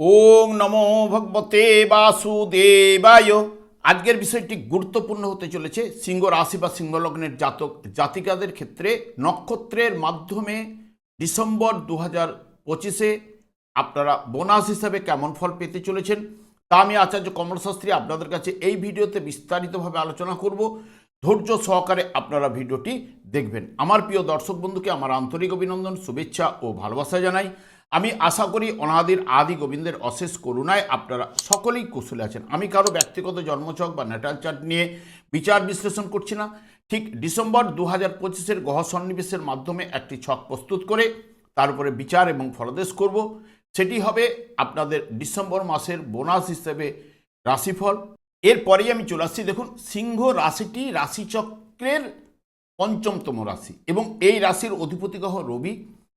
ওং নমো ভগবতে বাসুদেবায়। আজকের বিষয়টি গুরুত্বপূর্ণ হতে চলেছে সিংহ রাশি বা সিংহলগ্নের জাতক জাতিকাদের ক্ষেত্রে। নক্ষত্রের মাধ্যমে ডিসেম্বর দু হাজার পঁচিশে আপনারা বোনাস হিসাবে কেমন ফল পেতে চলেছেন তা আমি আচার্য কমলশাস্ত্রী আপনাদের কাছে এই ভিডিওতে বিস্তারিতভাবে আলোচনা করব। ধৈর্য সহকারে আপনারা ভিডিওটি দেখবেন। আমার প্রিয় দর্শক বন্ধুকে আমার আন্তরিক অভিনন্দন, শুভেচ্ছা ও ভালোবাসা জানাই। আমি আশা করি অনাদির আদি গোবিন্দের অশেষ করুণায় আপনারা সকলেই কুশলে আছেন। আমি কারও ব্যক্তিগত জন্মচক বা নেটাল চার্ট নিয়ে বিচার বিশ্লেষণ করছি না। ঠিক ডিসেম্বর দু হাজার পঁচিশের গ্রহ সন্নিবেশের মাধ্যমে একটি ছক প্রস্তুত করে তার উপরে বিচার এবং ফলদেশ করব। সেটি হবে আপনাদের ডিসেম্বর মাসের বোনাস হিসেবে রাশিফল। এরপরেই আমি চলে আসছি, দেখুন, সিংহ রাশিটি রাশিচক্রের পঞ্চমতম রাশি এবং এই রাশির অধিপতি গ্রহ রবি।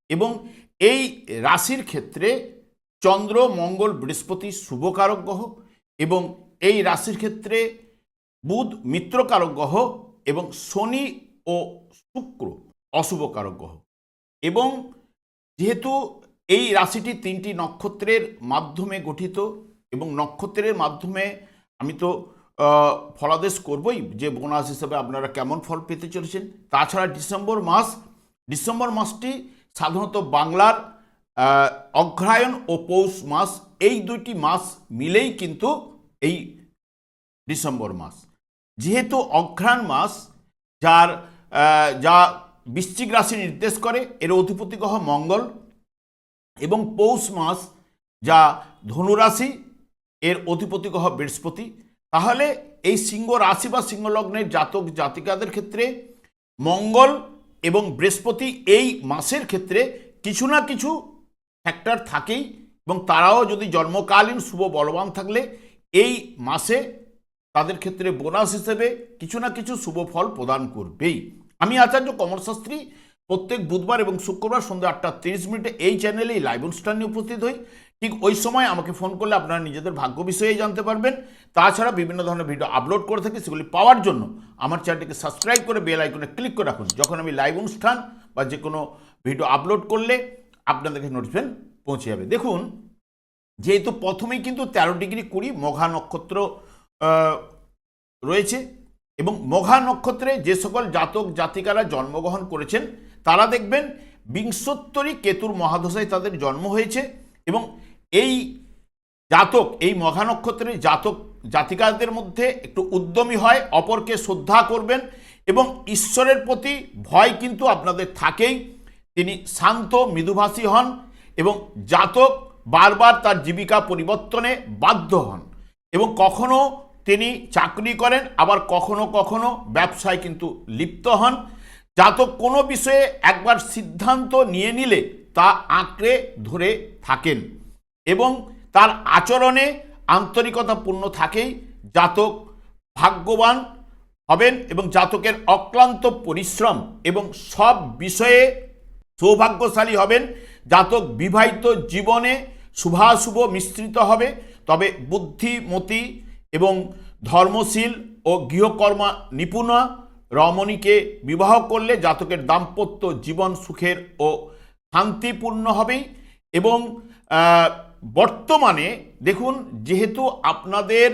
এবং এই রাশির ক্ষেত্রে চন্দ্র, মঙ্গল, বৃহস্পতি শুভকারক গ্রহ এবং এই রাশির ক্ষেত্রে বুধ মিত্রকারক গ্রহ এবং শনি ও শুক্র অশুভকারক গ্রহ। এবং যেহেতু এই রাশিটি তিনটি নক্ষত্রের মাধ্যমে গঠিত এবং নক্ষত্রের মাধ্যমে আমি তো ফলাদেশ করবই যে বোনাস হিসেবে আপনারা কেমন ফল পেতে চলেছেন। তাছাড়া ডিসেম্বর মাস, ডিসেম্বর মাসটি সাধারণত বাংলার আহ, অগ্রহায়ণ ও পৌষ মাস এই দুইটি মাস মিলেই কিন্তু এই ডিসেম্বর মাস। যেহেতু অঘ্রাণ মাস যার যা বৃশ্চিক রাশি নির্দেশ করে এর অধিপতি গ্রহ মঙ্গল এবং পৌষ মাস যা ধনুরাশি এর অধিপতি গ্রহ বৃহস্পতি। তাহলে এই সিংহ রাশি বা সিংহ লগ্নের জাতক জাতিকাদের ক্ষেত্রে মঙ্গল এবং বৃহস্পতি এই মাসের ক্ষেত্রে কিছু না কিছু ফ্যাক্টর থাকেই এবং তারাও যদি জন্মকালীন শুভ বলবান থাকলে এই মাসে তাদের ক্ষেত্রে বোনাস হিসেবে কিছু না কিছু শুভ ফল প্রদান করবেই। আমি আচার্য কমলশাস্ত্রী প্রত্যেক বুধবার এবং শুক্রবার সন্ধ্যা আটটা তিরিশ মিনিটে এই চ্যানেলে লাইভ অনুষ্ঠান উপস্থিত হই। ঠিক ওই সময় আমাকে ফোন করলে আপনারা নিজেদের ভাগ্য বিষয়ে জানতে পারবেন। তাছাড়া বিভিন্ন ধরনের ভিডিও আপলোড করে থাকি, সেগুলি পাওয়ার জন্য আমার চ্যানেলটিকে সাবস্ক্রাইব করে বেল আইকনে ক্লিক করে রাখুন। যখন আমি লাইভ অনুষ্ঠান বা যে কোনো ভিডিও আপলোড করলে আপনাদের কাছে নোটিফিকেশন পৌঁছে যাবে। দেখুন, যেহেতু প্রথমেই কিন্তু তেরো ডিগ্রি কুড়ি মঘা নক্ষত্র রয়েছে এবং মঘা নক্ষত্রে যে সকল জাতক জাতিকারা জন্মগ্রহণ করেছেন, তারা দেখবেন বিংশোত্তরী কেতুর মহাদশায় তাদের জন্ম হয়েছে এবং এই জাতক, এই মঘা নক্ষত্রের জাতক জাতিকাদের মধ্যে একটু উদ্যমী হয়, অপরকে শ্রদ্ধা করবেন এবং ঈশ্বরের প্রতি ভয় কিন্তু আপনাদের থাকেই। তিনি শান্ত, মৃদুভাষী হন এবং জাতক বারবার তার জীবিকা পরিবর্তনে বাধ্য হন এবং কখনো তিনি চাকরি করেন, আবার কখনো কখনো ব্যবসায় কিন্তু লিপ্ত হন। জাতক কোনো বিষয়ে একবার সিদ্ধান্ত নিয়ে নিলে তা আঁকড়ে ধরে থাকেন। এবং তার আচরণে আন্তরিকতাপূর্ণ থাকেই জাতক ভাগ্যবান হবেন এবং জাতকের অক্লান্ত পরিশ্রম এবং সব বিষয়ে সৌভাগ্যশালী হবেন। জাতক বিবাহিত জীবনে শুভাশুভ মিশ্রিত হবে, তবে বুদ্ধিমতি এবং ধর্মশীল ও গৃহকর্মা নিপুণা রমণীকে বিবাহ করলে জাতকের দাম্পত্য জীবন সুখের ও শান্তিপূর্ণ হবেই এবং বর্তমানে দেখুন যেহেতু আপনাদের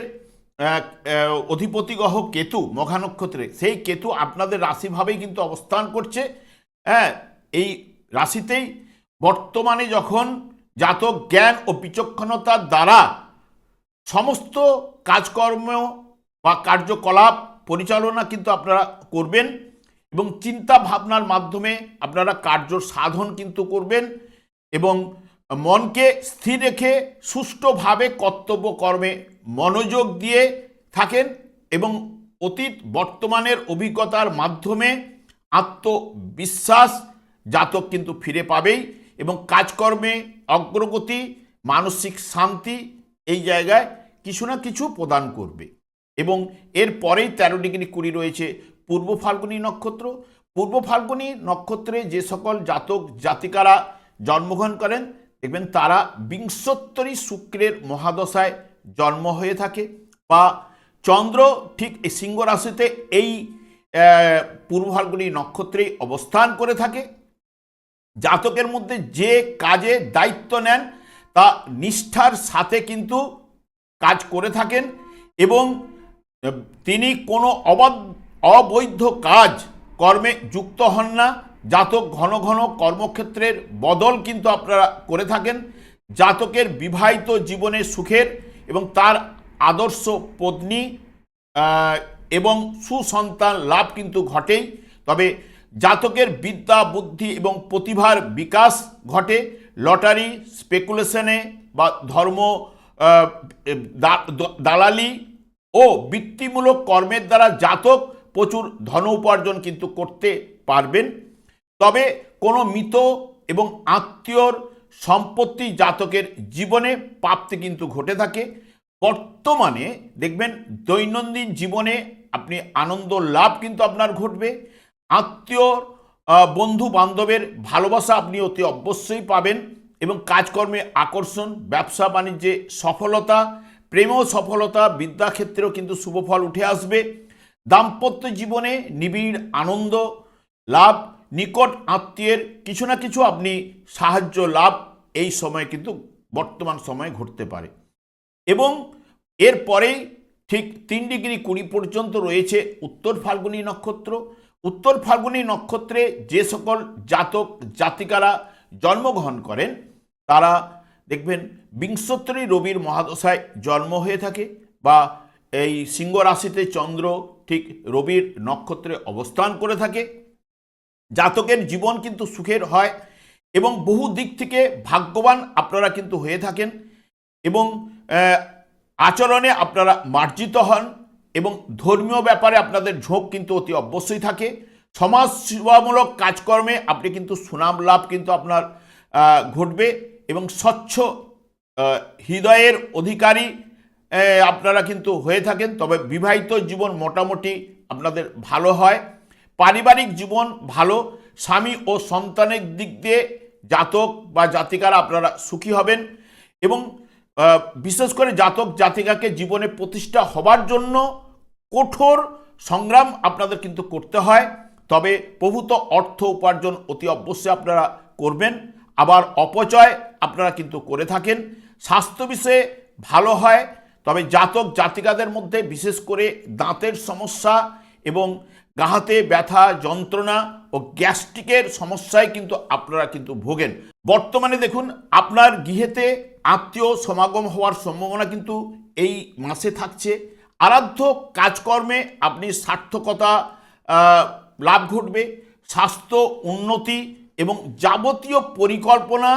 আহ, আহ, অধিপতি গ্রহ কেতু মঘা নক্ষত্রে সেই কেতু আপনাদের রাশিভাবেই কিন্তু অবস্থান করছে। হ্যাঁ এই রাশিতেই বর্তমানে যখন জাতক জ্ঞান ও বিচক্ষণতার দ্বারা সমস্ত কাজকর্ম বা কার্যকলাপ পরিচালনা কিন্তু আপনারা করবেন এবং চিন্তা ভাবনার মাধ্যমে আপনারা কার্য সাধন কিন্তু করবেন এবং মনকে স্থির রেখে সুষ্ঠুভাবে কর্তব্য কর্মে মনোযোগ দিয়ে থাকেন এবং অতীত বর্তমানের অভিজ্ঞতার মাধ্যমে আত্মবিশ্বাস জাতক কিন্তু ফিরে পাবেই এবং কাজকর্মে অগ্রগতি, মানসিক শান্তি এই জায়গায় কিছু না কিছু প্রদান করবে। এবং এর পরেই তেরো ডিগ্রি কুড়ি রয়েছে পূর্ব ফাল্গুনী নক্ষত্র। পূর্ব ফাল্গুনী নক্ষত্রে যে সকল জাতক জাতিকারা জন্মগ্রহণ করেন দেখবেন তারা বিংশোত্তরী শুক্রের মহাদশায় জন্ম হয়ে থাকে বা চন্দ্র ঠিক এই সিংহ রাশিতে এই আহ, পূর্ব ফাল্গুনী নক্ষত্রেই অবস্থান করে থাকে। জাতকের মধ্যে যে কাজে দায়িত্ব নেন তা নিষ্ঠার সাথে কিন্তু কাজ করে থাকেন এবং তিনি কোনো অবাধ অবৈধ কাজ কর্মে যুক্ত হন না। জাতক ঘন ঘন কর্মক্ষেত্রের বদল কিন্তু আপনারা করে থাকেন। জাতকের বিবাহিত জীবনে সুখের এবং তার আদর্শ পত্নী এবং সুসন্তান লাভ কিন্তু ঘটেই। তবে জাতকের বিদ্যা, বুদ্ধি এবং প্রতিভার বিকাশ ঘটে। লটারি, স্পেকুলেশনে বা ধর্ম দালালি ও বৃত্তিমূলক কর্মের দ্বারা জাতক প্রচুর ধন উপার্জন কিন্তু করতে পারবেন। তবে কোনো মৃত এবং আত্মীয়র সম্পত্তি জাতকের জীবনে প্রাপ্তি কিন্তু ঘটে থাকে। বর্তমানে দেখবেন দৈনন্দিন জীবনে আপনি আনন্দ লাভ কিন্তু আপনার ঘটবে। আত্মীয় বন্ধু বান্ধবের ভালোবাসা আপনি অতি অবশ্যই পাবেন এবং কাজকর্মে আকর্ষণ, ব্যবসা বাণিজ্যে সফলতা, প্রেমেও সফলতা, বিদ্যাক্ষেত্রেও কিন্তু শুভফল উঠে আসবে। দাম্পত্য জীবনে নিবিড় আনন্দ লাভ নিকট আত্মীয়ের কিছু না কিছু আপনি সাহায্য, লাভ এই সময় কিন্তু বর্তমান সময়ে ঘটতে পারে। এবং এরপরেই ঠিক তিন ডিগ্রি কুড়ি পর্যন্ত রয়েছে উত্তর ফাল্গুনী নক্ষত্র। উত্তর ফাল্গুনী নক্ষত্রে যে সকল জাতক, জাতিকারা জন্মগ্রহণ করেন, তারা দেখবেন বিংশোত্তরী রবির মহাদশায় জন্ম হয়ে থাকে বা এই সিংহ রাশিতে চন্দ্র ঠিক রবির নক্ষত্রে অবস্থান করে থাকে। জাতকের জীবন কিন্তু সুখের হয় এবং বহু দিক থেকে ভাগ্যবান আপনারা কিন্তু হয়ে থাকেন এবং আচরণে আপনারা মার্জিত হন এবং ধর্মীয় ব্যাপারে আপনাদের ঝোঁক কিন্তু অতি অবশ্যই থাকে। সমাজ সেবামূলক কাজকর্মে আপনি কিন্তু সুনাম লাভ কিন্তু আপনার ঘটবে এবং স্বচ্ছ হৃদয়ের অধিকারী আপনারা কিন্তু হয়ে থাকেন। তবে বিবাহিত জীবন মোটামুটি আপনাদের ভালো হয়। পারিবারিক জীবন ভালো, স্বামী ও সন্তানের দিক দিয়ে জাতক বা জাতিকারা আপনারা সুখী হবেন এবং বিশেষ করে জাতক জাতিকাকে জীবনে প্রতিষ্ঠা হবার জন্য কঠোর সংগ্রাম আপনাদের কিন্তু করতে হয়। তবে প্রভূত অর্থ উপার্জন অতি অবশ্যই আপনারা করবেন। আবার অপচয় আপনারা কিন্তু করে থাকেন। স্বাস্থ্য বিষয়ে ভালো হয়, তবে জাতক জাতিকাদের মধ্যে বিশেষ করে দাঁতের সমস্যা এবং গাহাতে ব্যথা, যন্ত্রণা ও গ্যাস্ট্রিকের সমস্যায় কিন্তু আপনারা কিন্তু ভোগেন। বর্তমানে দেখুন, আপনার গৃহেতে আত্মীয় সমাগম হওয়ার সম্ভাবনা কিন্তু এই মাসে থাকছে। আরাধ্য কাজকর্মে আপনি সার্থকতা লাভ ঘটবে। স্বাস্থ্য উন্নতি এবং যাবতীয় পরিকল্পনা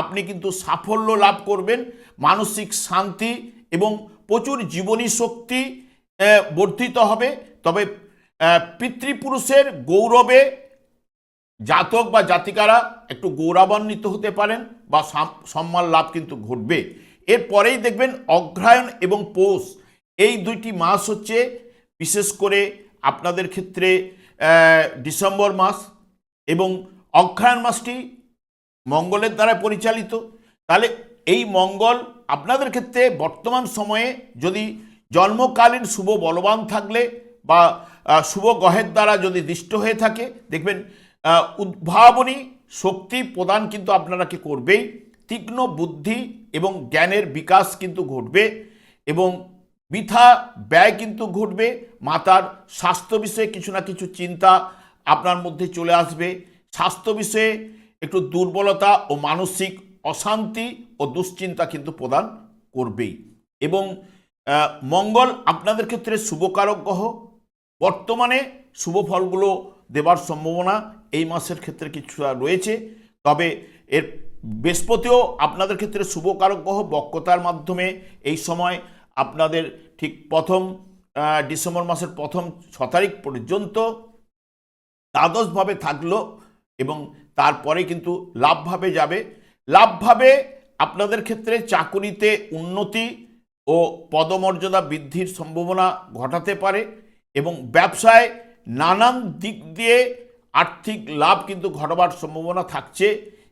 আপনি কিন্তু সাফল্য লাভ করবেন। মানসিক শান্তি এবং প্রচুর জীবনী শক্তি বর্ধিত হবে। তবে পিতৃপুরুষের গৌরবে জাতক বা জাতিকারা একটু গৌরবান্বিত হতে পারেন বা সম্মান লাভ কিন্তু ঘটবে। এরপরেই দেখবেন অগ্রহায়ণ এবং পৌষ, এই দুইটি মাস হচ্ছে বিশেষ করে আপনাদের ক্ষেত্রে ডিসেম্বর মাস এবং অগ্রহায়ণ মাসটি মঙ্গলের দ্বারা পরিচালিত। তাহলে এই মঙ্গল আপনাদের ক্ষেত্রে বর্তমান সময়ে যদি জন্মকালীন শুভ বলবান থাকলে বা শুভ গ্রহের দ্বারা যদি দৃষ্ট হয়ে থাকে, দেখবেন উদ্ভাবনী শক্তি প্রদান কিন্তু আপনারাকে করবেই। তীক্ষ্ণ বুদ্ধি এবং জ্ঞানের বিকাশ কিন্তু ঘটবে এবং বৃথা ব্যয় কিন্তু ঘটবে, মাতার স্বাস্থ্য বিষয়ে কিছু না কিছু চিন্তা আপনার মধ্যে চলে আসবে। স্বাস্থ্য বিষয়ে একটু দুর্বলতা ও মানসিক অশান্তি ও দুশ্চিন্তা কিন্তু প্রদান করবেই এবং মঙ্গল আপনাদের ক্ষেত্রে শুভকারক গ্রহ বর্তমানে শুভ ফলগুলো দেবার সম্ভাবনা এই মাসের ক্ষেত্রে কিছুটা রয়েছে। তবে এর বৃহস্পতিও আপনাদের ক্ষেত্রে শুভকারক গ্রহ বক্রতার মাধ্যমে এই সময় আপনাদের ঠিক প্রথম ডিসেম্বর মাসের প্রথম ছ তারিখ পর্যন্ত দ্বাদশভাবে থাকল এবং তারপরে কিন্তু লাভভাবে যাবে। লাভভাবে আপনাদের ক্ষেত্রে চাকুরিতে উন্নতি ও পদমর্যাদা বৃদ্ধির সম্ভাবনা ঘটাতে পারে। এবং ব্যবসায় নানান দিক দিয়ে আর্থিক লাভ কিন্তু ঘটবার সম্ভাবনা থাকছে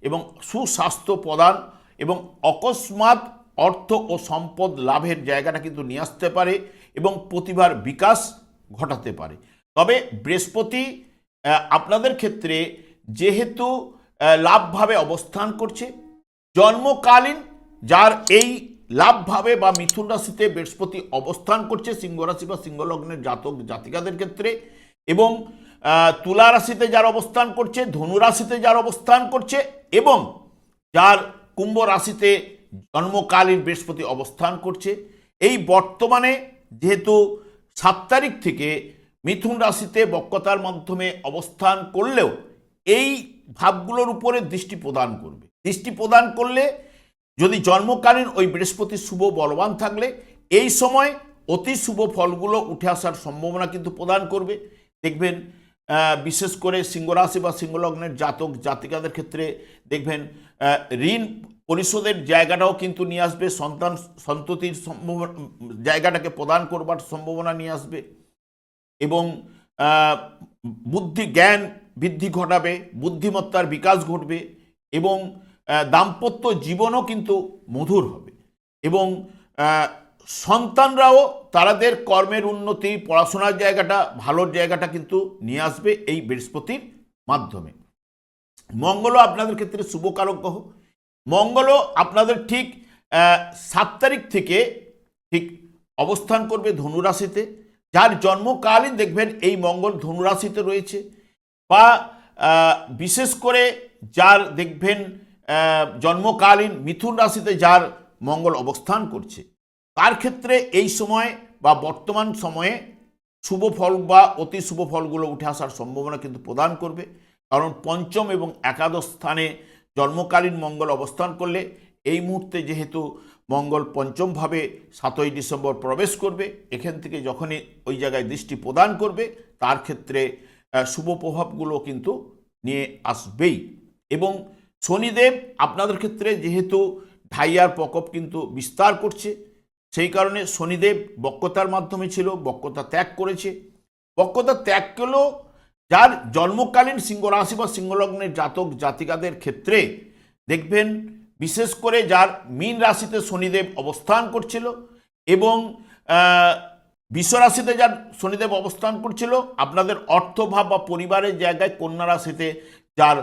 এবং সুস্বাস্থ্য প্রদান এবং অকস্মাৎ অর্থ ও সম্পদ লাভের জায়গাটা কিন্তু নিয়ে আসতে পারে এবং প্রতিভার বিকাশ ঘটাতে পারে। তবে বৃহস্পতি আপনাদের ক্ষেত্রে যেহেতু লাভভাবে অবস্থান করছে, জন্মকালীন যার এই লাভভাবে বা মিথুন রাশিতে বৃহস্পতি অবস্থান করছে, সিংহ রাশি বা সিংহ লগ্নের জাতক জাতিকাদের ক্ষেত্রে এবং তুলা রাশিতে যার অবস্থান করছে, ধনু রাশিতে যার অবস্থান করছে এবং যার কুম্ভ রাশিতে জন্মকালীন বৃহস্পতি অবস্থান করছে। এই বর্তমানে যেহেতু সাত তারিখ থেকে মিথুন রাশিতে বক্রতার মাধ্যমে অবস্থান করলেও এই ভাবগুলোর উপরে দৃষ্টি প্রদান করবে। দৃষ্টি প্রদান করলে যদি জন্মকালীন ওই বৃহস্পতি শুভ বলবান থাকলে, এই সময় অতি শুভ ফলগুলো উঠে আসার সম্ভাবনা কিন্তু প্রদান করবে। দেখবেন বিশেষ করে সিংহরাশি বা সিংহলগ্নের জাতক, জাতিকাদের ক্ষেত্রে দেখবেন ঋণ পরিশোধের জায়গাটাও কিন্তু নিয়ে আসবে, সন্তান সন্ততির সম্ভাবনা, জায়গাটাকে প্রদান করবার সম্ভাবনা নিয়ে আসবে এবং বুদ্ধি জ্ঞান বৃদ্ধি ঘটাবে, বুদ্ধিমত্তার বিকাশ ঘটবে এবং দাম্পত্য জীবনও কিন্তু মধুর হবে। এবং সন্তানরাও তাদের কর্মের উন্নতি, পড়াশোনার জায়গাটা, ভালোর জায়গাটা কিন্তু নিয়ে আসবে এই বৃহস্পতির মাধ্যমে। মঙ্গলও আপনাদের ক্ষেত্রে শুভকারক গ্রহ। মঙ্গলও আপনাদের ঠিক সাত তারিখ থেকে ঠিক অবস্থান করবে ধনুরাশিতে। যার জন্মকালীন দেখবেন এই মঙ্গল ধনুরাশিতে রয়েছে। বা বিশেষ করে যার দেখবেন জন্মকালীন মিথুন রাশিতে যার মঙ্গল অবস্থান করছে। তার ক্ষেত্রে এই সময় বা বর্তমান সময়ে শুভ ফল বা অতি শুভ ফলগুলো উঠে আসার সম্ভাবনা কিন্তু প্রদান করবে। কারণ পঞ্চম এবং একাদশ স্থানে জন্মকালীন মঙ্গল অবস্থান করলে এই মুহূর্তে যেহেতু মঙ্গল পঞ্চমভাবে সাতই ডিসেম্বর প্রবেশ করবে, এখান থেকে যখনই ওই জায়গায় দৃষ্টি প্রদান করবে, তার ক্ষেত্রে শুভ প্রভাবগুলো কিন্তু নিয়ে আসবেই। এবং শনিদেব আপনাদের ক্ষেত্রে যেহেতু ঢাইয়ার প্রকোপ কিন্তু বিস্তার করছে সেই কারণে শনিদেব বক্রতার মাধ্যমে ছিল বক্রতা ত্যাগ করেছে। বক্রতা ত্যাগ করলেও যার জন্মকালীন সিংহ রাশি বা সিংহলগ্নের জাতক জাতিকাদের ক্ষেত্রে দেখবেন বিশেষ করে যার মীন রাশিতে শনিদেব অবস্থান করছিল এবং আহ, বিশ্ব রাশিতে যার শনিদেব অবস্থান করছিল আপনাদের অর্থভাব বা পরিবারের জায়গায় কন্যা রাশিতে যার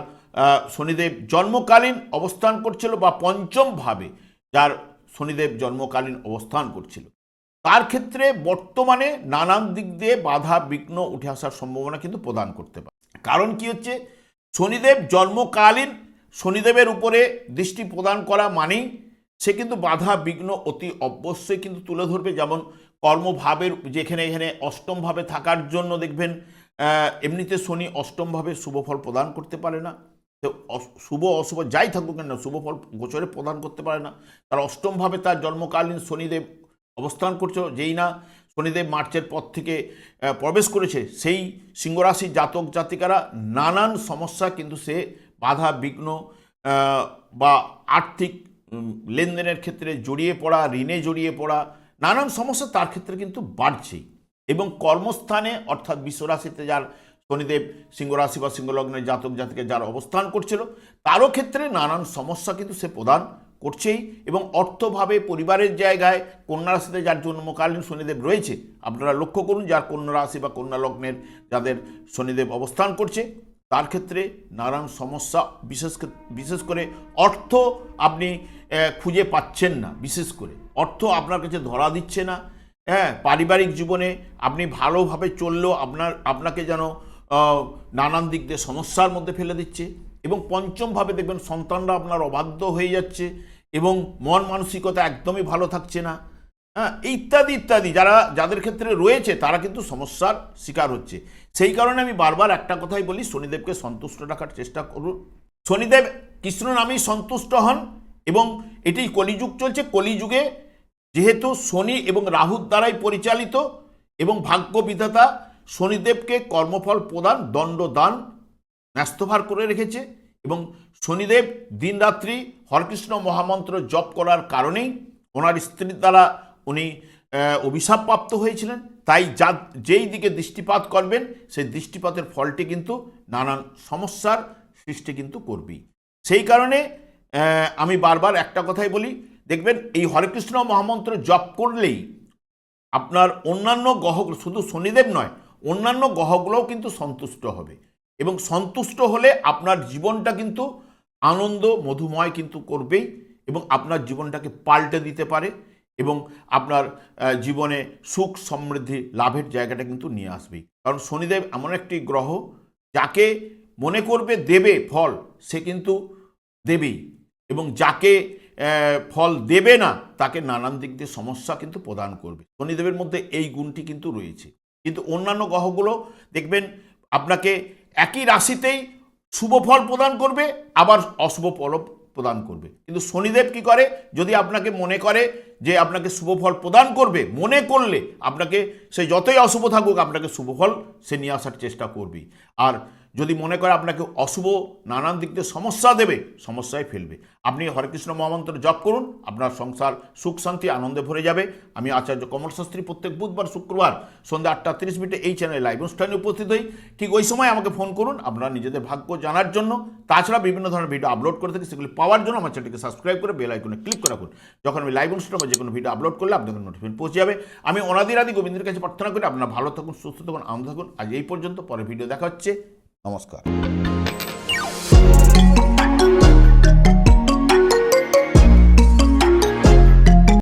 শনিদেব জন্মকালীন অবস্থান করছিল বা পঞ্চম ভাবে যার শনিদেব জন্মকালীন অবস্থান করছিল। তার ক্ষেত্রে বর্তমানে নানান দিক দিয়ে বাধা, বিঘ্ন উঠে আসার সম্ভাবনা কিন্তু প্রদান করতে পারে। কারণ কি হচ্ছে? শনিদেব জন্মকালীন শনিদেবের উপরে দৃষ্টি প্রদান করা মানেই সে কিন্তু বাধা, বিঘ্ন অতি অবশ্যই কিন্তু তুলে ধরবে। যেমন কর্মভাবের যেখানে এখানে অষ্টমভাবে থাকার জন্য দেখবেন এমনিতে শনি অষ্টমভাবে শুভফল প্রদান করতে পারে না। অস- শুভ অশুভ যাই থাকুক না শুভ ফল গোচরে প্রদান করতে পারে না। তার অষ্টমভাবে তার জন্মকালীন শনিদেব অবস্থান করছে। যেই না শনিদেব মার্চের পর থেকে প্রবেশ করেছে, সেই সিংহরাশির জাতক জাতিকারা নানান সমস্যা কিন্তু সে বাধা, বিঘ্ন বা আর্থিক লেনদেনের ক্ষেত্রে জড়িয়ে পড়া, ঋণে জড়িয়ে পড়া, নানান সমস্যা তার ক্ষেত্রে কিন্তু বাড়ছেই। এবং কর্মস্থানে, অর্থাৎ বিশ্বরাশিতে যার শনিদেব সিংহরাশি বা সিংহলগ্নের জাতক জাতিকে যার অবস্থান করছিল, তারও ক্ষেত্রে নানান সমস্যা কিন্তু সে প্রদান করছেই এবং অর্থভাবে পরিবারের জায়গায় কন্যা রাশিতে যার জন্মকালীন শনিদেব রয়েছে, আপনারা লক্ষ্য করুন যার কন্যা রাশি বা কন্যা লগ্নের যাদের শনিদেব অবস্থান করছে, তার ক্ষেত্রে নানান সমস্যা, বিশেষ বিশেষ করে অর্থ আপনি খুঁজে পাচ্ছেন না, বিশেষ করে। অর্থ আপনার কাছে ধরা দিচ্ছে না হ্যাঁ পারিবারিক জীবনে আপনি ভালোভাবে চললেও আপনার, আপনাকে যেন নানান দিক দিয়ে সমস্যার মধ্যে ফেলে দিচ্ছে এবং পঞ্চমভাবে দেখবেন সন্তানরা আপনার অবাধ্য হয়ে যাচ্ছে এবং মন মানসিকতা একদমই ভালো থাকছে না। হ্যাঁ ইত্যাদি ইত্যাদি। যারা, যাদের ক্ষেত্রে রয়েছে, তারা কিন্তু সমস্যার শিকার হচ্ছে। সেই কারণে আমি বারবার একটা কথাই বলি, শনিদেবকে সন্তুষ্ট রাখার চেষ্টা করুন। শনিদেব কৃষ্ণ নামেই সন্তুষ্ট হন এবং এটি কলিযুগ চলছে। কলিযুগে যেহেতু শনি এবং রাহুর দ্বারাই পরিচালিত এবং ভাগ্য বিধাতা শনিদেবকে কর্মফল প্রদান দণ্ড দান ন্যস্তভার করে রেখেছে এবং শনিদেব দিনরাত্রি হরকৃষ্ণ মহামন্ত্র জপ করার কারণেই ওনার স্ত্রীর দ্বারা উনি অভিশাপপ্রাপ্ত হয়েছিলেন। তাই যা যেই দিকে দৃষ্টিপাত করবেন, সেই দৃষ্টিপাতের ফলটি কিন্তু নানান সমস্যার সৃষ্টি কিন্তু করবেই। সেই কারণে আমি বারবার একটা কথাই বলি, দেখবেন এই হরেকৃষ্ণ মহামন্ত্র জপ করলেই আপনার অন্যান্য গ্রহ শুধু শনিদেব নয় অন্যান্য গ্রহগুলোও কিন্তু সন্তুষ্ট হবে। এবং সন্তুষ্ট হলে আপনার জীবনটা কিন্তু আনন্দ, মধুময় কিন্তু করবেই এবং আপনার জীবনটাকে পাল্টে দিতে পারে এবং আপনার জীবনে সুখ সমৃদ্ধি লাভের জায়গাটা কিন্তু নিয়ে আসবেই। কারণ শনিদেব এমন একটি গ্রহ যাকে মনে করবে দেবে ফল, সে কিন্তু দেবেই এবং যাকে ফল দেবে না, তাকে নানান দিক দিয়ে সমস্যা কিন্তু প্রদান করবে। শনিদেবের মধ্যে এই গুণটি কিন্তু রয়েছে। কিন্তু অন্যান্য গ্রহগুলো দেখবেন আপনাকে একই রাশিতেই শুভ ফল প্রদান করবে, আবার অশুভ ফল প্রদান করবে। কিন্তু শনিদেব কি করে? যদি আপনাকে মনে করে যে আপনাকে শুভ ফল প্রদান করবে, মনে করলে আপনাকে সে যতই অশুভ থাকুক, আপনাকে শুভ ফল সে নিয়ে আসার চেষ্টা করবে আর যদি মনে করে আপনাকে অশুভ নানান দিক দিয়ে সমস্যা দেবে, সমস্যায় ফেলবে। আপনি হরেকৃষ্ণ মহামন্ত্র জপ করুন, আপনার সংসার সুখ, শান্তি, আনন্দে ভরে যাবে। আমি আচার্য কমল শাস্ত্রী প্রত্যেক বুধবার, শুক্রবার সন্ধ্যা আটটা তিরিশ মিনিটে এই চ্যানেলে লাইভ অনুষ্ঠানে উপস্থিত হই। ঠিক ওই সময় আমাকে ফোন করুন, আপনারা নিজেদের ভাগ্য জানার জন্য। তাছাড়া বিভিন্ন ধরনের ভিডিও আপলোড করে থাকি, সেগুলি পাওয়ার জন্য আমার চ্যানেলটিকে সাবস্ক্রাইব করে বেল আইকনে ক্লিক করে রাখুন। যখন আমি লাইভ অনুষ্ঠান বা যে কোনো ভিডিও আপলোড করলে আপনাদের নোটিফিকেশন পৌঁছে যাবে। আমি অনাদিরাদি গোবিন্দের কাছে প্রার্থনা করি, আপনারা ভালো থাকুন, সুস্থ থাকুন, আনন্দ থাকুন। আজ এই পর্যন্ত পরে ভিডিও দেখা হচ্ছে। নমস্কার।